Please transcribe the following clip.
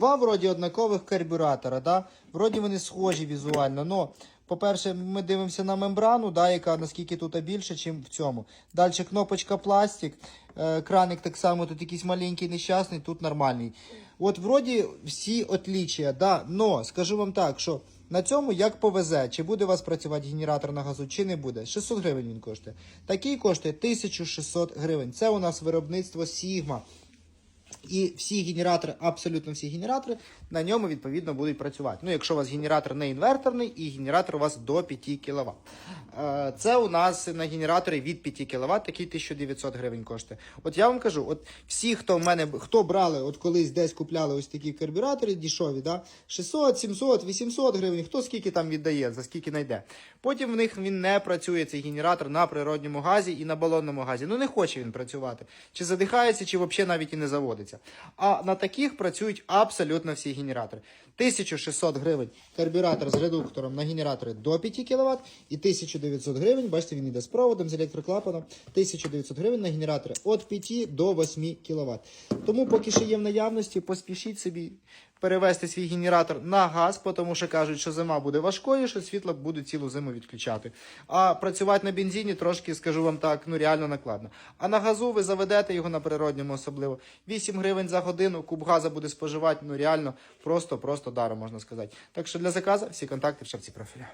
Два вроді однакових карбюратора, да? вроді вони схожі візуально. Но, по-перше, ми дивимося на мембрану, да, яка наскільки тут більше, ніж в цьому. Далі кнопочка пластик, е, краник так само, тут якийсь маленький нещасний, тут нормальний. От вроді всі отлічия, да, но скажу вам так, що на цьому як повезе, чи буде у вас працювати генератор на газу, чи не буде. 600 гривень він коштує. Такий коштує 1600 гривень. Це у нас виробництво Sigma. І всі генератори, абсолютно всі генератори, на ньому відповідно будуть працювати. Ну, якщо у вас генератор не інверторний і генератор у вас до 5 кВт. Е, Це у нас на генераторі від 5 кВт, такий 1900 гривень коштує. От я вам кажу, от всі, хто в мене хто брали, от колись десь купляли ось такі карбюратори дешеві, да? 600, 700, 800 гривень, хто скільки там віддає, за скільки знайде. Потім в них він не працює, цей генератор на природньому газі і на балонному газі. Ну не хоче він працювати. Чи задихається, чи взагалі навіть і не заводиться. А на таких працюють абсолютно всі генератори. 1600 гривень карбюратор з редуктором на генератори до 5 кВт і 1900 гривень, бачите, він йде з проводом, з електроклапаном, 1900 гривень на генератори від 5 до 8 кВт. Тому поки що є в наявності, поспішіть собі перевести свій генератор на газ, тому що кажуть, що зима буде важкою, що світло буде цілу зиму відключати. А працювати на бензині трошки, скажу вам так, ну реально накладно. А на газу ви заведете його на природньому особливо. 8 гривень за годину, куб газу буде споживати, ну реально просто-просто даром можна сказати. Так що для заказу всі контакти в шапці профіля.